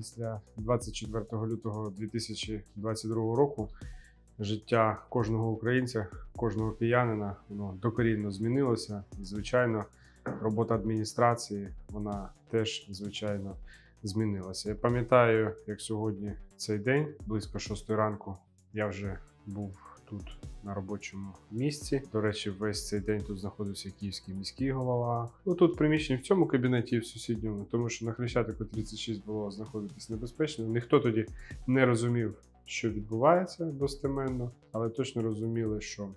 після 24 лютого 2022 року життя кожного українця, кожного киянина воно докорінно змінилося. І, звичайно, робота адміністрації вона теж звичайно змінилася. Я пам'ятаю, як сьогодні цей день, близько 6 ранку, я вже був тут на робочому місці. До речі, весь цей день тут знаходився київський міський голова. Ну тут приміщення в цьому кабінеті в сусідньому, тому що на Хрещатику 36 було знаходитись небезпечно. Ніхто тоді не розумів, що відбувається достеменно, але точно розуміли, що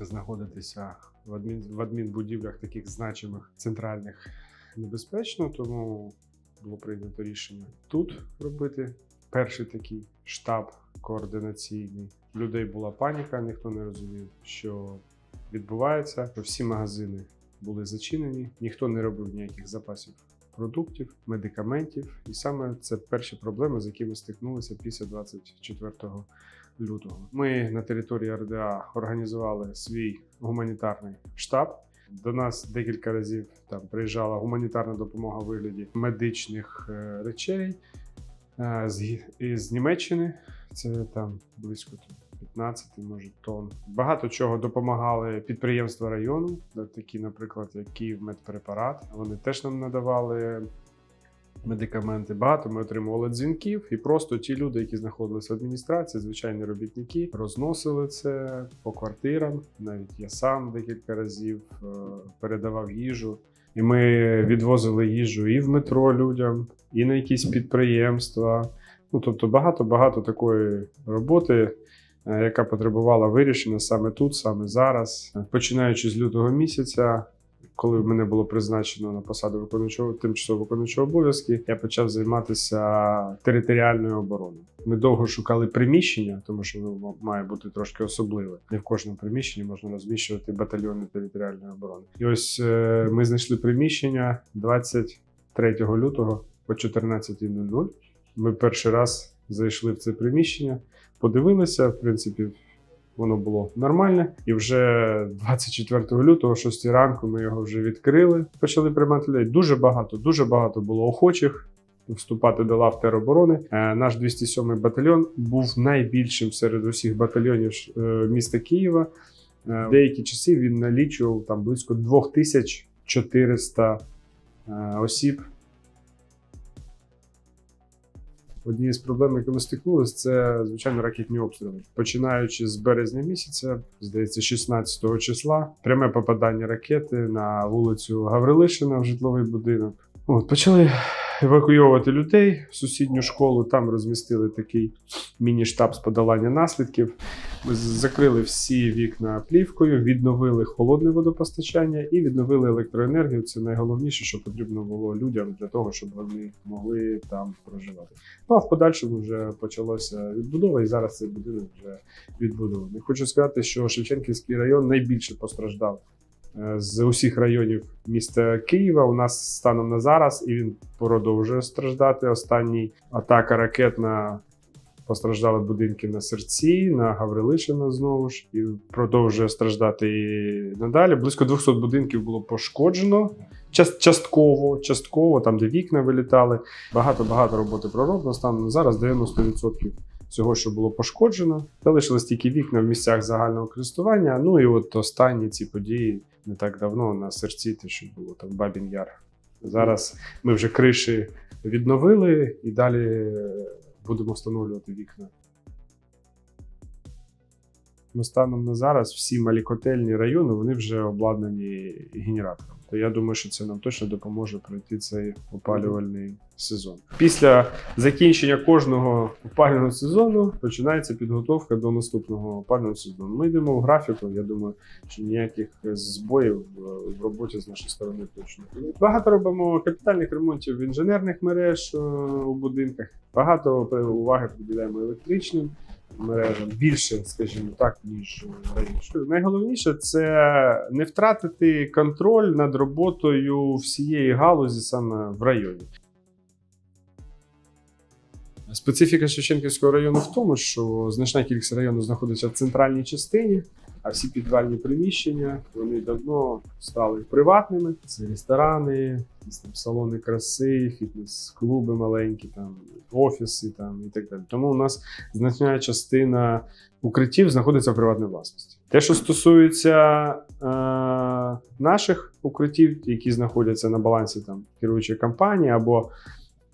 знаходитися в адмін в адмінбудівлях таких значимих центральних небезпечно, тому було прийнято рішення тут робити перший такий штаб координаційний. Людей була паніка, ніхто не розумів, що відбувається. Всі магазини були зачинені, ніхто не робив ніяких запасів продуктів, медикаментів. І саме це перші проблеми, з якими стикнулися після 24 лютого. Ми на території РДА організували свій гуманітарний штаб. До нас декілька разів там приїжджала гуманітарна допомога у вигляді медичних е, речей е, з, Німеччини. Це там близько 15, може, тонн. Багато чого допомагали підприємства району, такі, наприклад, як Київ Медпрепарат. Вони теж нам надавали медикаменти. Багато ми отримували дзвінків, і просто ті люди, які знаходилися в адміністрації, звичайні робітники, розносили це по квартирам. Навіть я сам декілька разів е, передавав їжу. І ми відвозили їжу і в метро людям, і на якісь підприємства. Ну, тобто багато-багато такої роботи, яка потребувала вирішення саме тут, саме зараз. Починаючи з лютого місяця, коли мене було призначено на посаду виконуючого тимчасово виконуючого обов'язки, я почав займатися територіальною обороною. Ми довго шукали приміщення, тому що воно має бути трошки особливе. Не в кожному приміщенні можна розміщувати батальйони територіальної оборони. І ось е, ми знайшли приміщення 23 лютого о 14.00. Ми перший раз зайшли в це приміщення, подивилися, в принципі, воно було нормальне. І вже 24 лютого, 6 ранку, ми його вже відкрили. Почали приймати людей. Дуже багато, дуже багато було охочих. Вступати до лав тероборони. Е, Наш 207 батальйон був найбільшим серед усіх батальйонів е, міста Києва. Е, В деякі часи він налічував там близько 2400 е, осіб Однією з проблем, які ми стикнулися, це звичайно ракетні обстріли. Починаючи з березня місяця, здається, 16 числа, пряме попадання ракети на вулицю Гаврилишина в житловий будинок. От, почали евакуйовувати людей в сусідню школу. Там розмістили такий міні-штаб з подолання наслідків. Закрили всі вікна плівкою, відновили холодне водопостачання і відновили електроенергію. Це найголовніше, що потрібно було людям для того, щоб вони могли там проживати. Ну а в подальшому вже почалося відбудова, і зараз цей будинок вже відбудований. Хочу сказати, що Шевченківський район найбільше постраждав е, з усіх районів міста Києва. У нас станом на зараз, і він продовжує страждати. Останній атака ракетна постраждали будинки на серці, на Гаврилишина знову ж і продовжує страждати і надалі. Близько 200 будинків було пошкоджено. Частково, частково, там, де вікна вилітали. Багато багато роботи пророблено. Станом зараз 90% всього, що було пошкоджено. Залишились тільки вікна в місцях загального користування. Ну і от останні ці події не так давно на серці, те, що було там Бабін Яр. Зараз ми вже криші відновили і далі будемо встановлювати вікна. Ну, станом на зараз всі малі котельні райони вони вже обладнані генератором. То я думаю, що це нам точно допоможе пройти цей опалювальний сезон. Після закінчення кожного опалювального сезону починається підготовка до наступного опалювального сезону. Ми йдемо в графіку. Я думаю, що ніяких збоїв в- в роботі з нашої сторони точно. Багато робимо капітальних ремонтів інженерних мереж е, у будинках. Багато уваги приділяємо електричним мережам більше, скажімо так, ніж раніше. Найголовніше це не втратити контроль над роботою всієї галузі саме в районі. Специфіка Шевченківського району в тому, що значна кількість району знаходиться в центральній частині, А всі підвальні приміщення вони давно стали приватними. Це ресторани, якісь там салони краси, фітнес-клуби маленькі, там офіси там і так далі. Тому у нас значна частина укриттів знаходиться в приватній власності. Те, що стосується е, наших укриттів, які знаходяться на балансі там керуючої компанії, або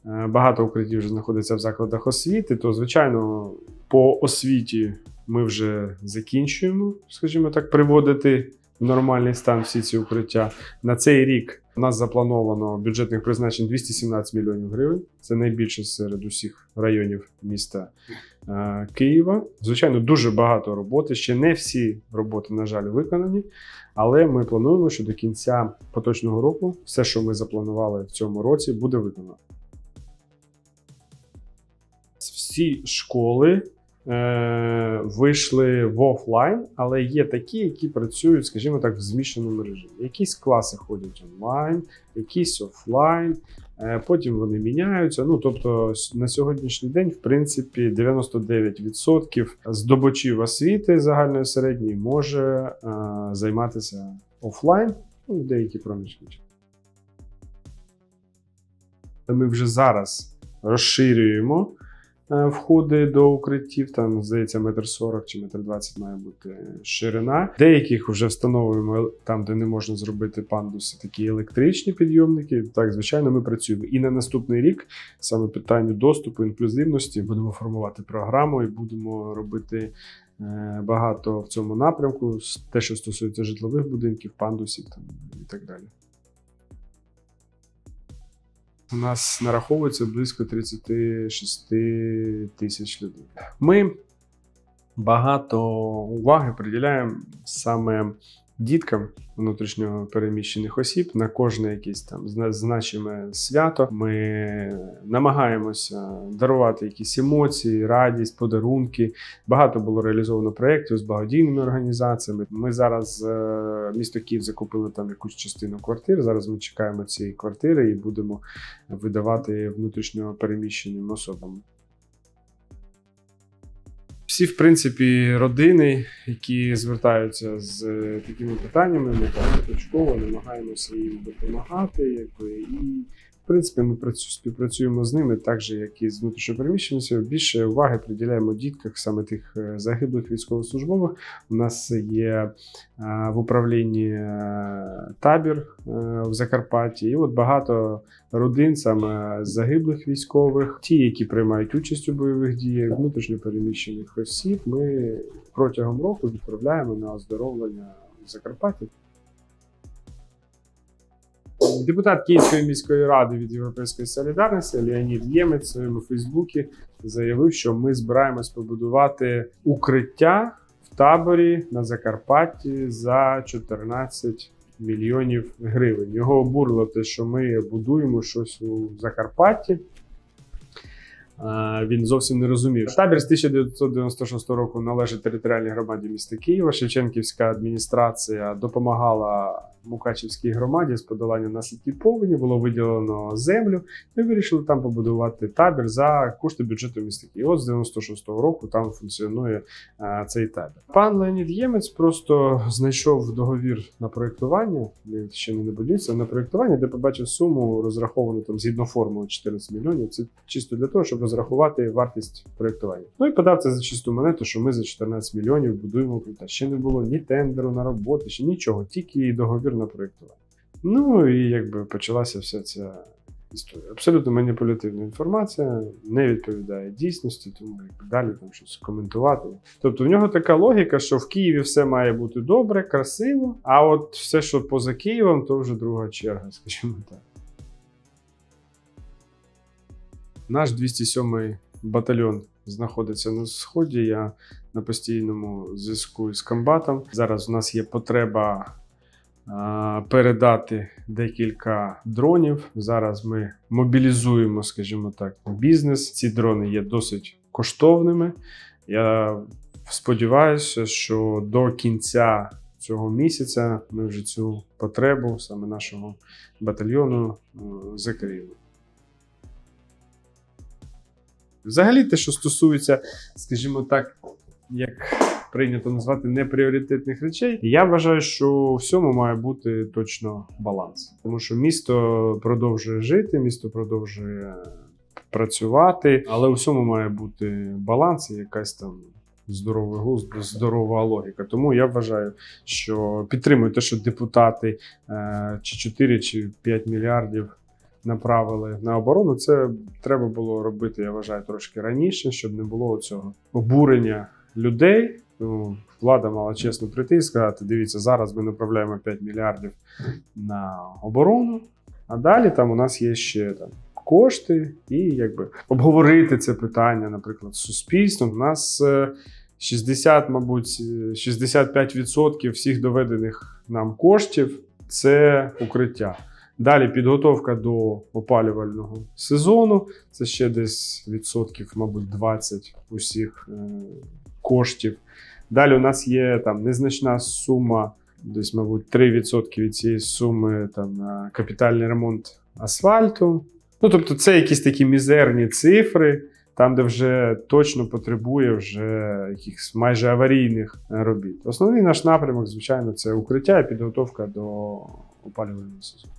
е, багато укриттів вже знаходиться в закладах освіти, то звичайно по освіті ми вже закінчуємо, скажімо так, приводити в нормальний стан всі ці укриття. На цей рік у нас заплановано бюджетних призначень 217 мільйонів гривень. Це найбільше серед усіх районів міста е, Києва. Звичайно, дуже багато роботи. Ще не всі роботи, на жаль, виконані. Але ми плануємо, що до кінця поточного року все, що ми запланували в цьому році, буде виконано. Всі школи е, вийшли в офлайн, але є такі, які працюють, скажімо так, в змішаному режимі. Якісь класи ходять онлайн, якісь офлайн. Е, Потім вони міняються. Ну тобто, на сьогоднішній день, в принципі, 99% здобувачів освіти загальної середньої може е, займатися офлайн ну, в деякі проміжки. Ми вже зараз розширюємо входи до укриттів. Там, здається, метр сорок чи метр двадцять має бути ширина. Деяких вже встановлюємо там, де не можна зробити пандуси, такі електричні підйомники. Так, звичайно, ми працюємо. І на наступний рік саме питанню доступу, інклюзивності будемо формувати програму і будемо робити. е, Багато в цьому напрямку, те, що стосується житлових будинків, пандусів там, і так далі. У нас нараховується близько 36 тисяч людей. Ми багато уваги приділяємо саме діткам внутрішньо переміщених осіб на кожне якесь там зна- значиме свято. Ми намагаємося дарувати якісь емоції, радість, подарунки. Багато було реалізовано проєктів з благодійними організаціями. Ми зараз е, місто Київ закупили там якусь частину квартир. Зараз ми чекаємо цієї квартири і будемо видавати внутрішньо переміщеним особам. Всі, в принципі, родини, які звертаються з е, такими питаннями, ми так точково намагаємося їм допомагати. Якби, і, в принципі, ми працю- співпрацюємо з ними так же, як і з внутрішньопереміщенцями. Більше уваги приділяємо дітках, саме тих е, загиблих військовослужбових. У нас є е, в управлінні е, табір в Закарпатті, і от багато родин саме загиблих військових, ті, які приймають участь у бойових діях, внутрішньопереміщених осіб. Ми протягом року відправляємо на оздоровлення в Закарпатті. Депутат Київської міської ради від Європейської солідарності Леонід Ємець в своєму Фейсбуці заявив, що ми збираємось побудувати укриття в таборі на Закарпатті за 14 мільйонів гривень. Його обурило те, що ми будуємо щось у Закарпатті. Він зовсім не розумів. Табір з 1996 року належить територіальній громаді міста Києва. Шевченківська адміністрація допомагала Мукачівській громаді з подолання наслідків повені. Було виділено землю. Ми вирішили там побудувати табір за кошти бюджету міста Києва. От з 96-го року там функціонує а, цей табір. Пан Леонід Ємець просто знайшов договір на проєктування. Ще не будується на проєктування, де побачив суму розраховану там згідно формули 14 мільйонів. Це чисто для того, щоб розрахувати вартість проєктування. Ну і подав це за чисту монету, що ми за 14 мільйонів будуємо укриття. Ще не було ні тендеру на роботи, ще нічого, тільки договір на проєктування. Ну і якби почалася вся ця історія. Абсолютно маніпулятивна інформація, не відповідає дійсності, тому якби далі там щось коментувати. Тобто в нього така логіка, що в Києві все має бути добре, красиво, а от все, що поза Києвом, то вже друга черга, скажімо так. Наш 207-й батальйон знаходиться на сході. Я на постійному зв'язку з комбатом. Зараз у нас є потреба передати декілька дронів. Зараз ми мобілізуємо, скажімо так, бізнес. Ці дрони є досить коштовними. Я сподіваюся, що до кінця цього місяця ми вже цю потребу саме нашого батальйону е, закриємо. Взагалі, те, що стосується, скажімо так, як прийнято назвати непріоритетних речей. Я вважаю, що у всьому має бути точно баланс, тому що місто продовжує жити, місто продовжує працювати, але у всьому має бути баланс і якась там. Здоровий глузд, здорова логіка. Тому я вважаю, що підтримую те, що депутати е, чи 4, чи 5 мільярдів направили на оборону. Це треба було робити, я вважаю, трошки раніше, щоб не було цього обурення людей. Ну, влада мала чесно прийти і сказати: дивіться, зараз ми направляємо 5 мільярдів на оборону, а далі там у нас є ще там. Кошти і якби обговорити це питання, наприклад, з суспільством. У нас е, 60, мабуть, е, 65% всіх доведених нам коштів це укриття. Далі підготовка до опалювального сезону. Це ще десь відсотків, мабуть, 20 усіх е, коштів. Далі у нас є там незначна сума, десь, мабуть, 3% від цієї суми там, на капітальний ремонт асфальту. Ну, тобто, це якісь такі мізерні цифри, там, де вже точно потребує вже якихось майже аварійних робіт. Основний наш напрямок, звичайно, це укриття і підготовка до опалювального сезону.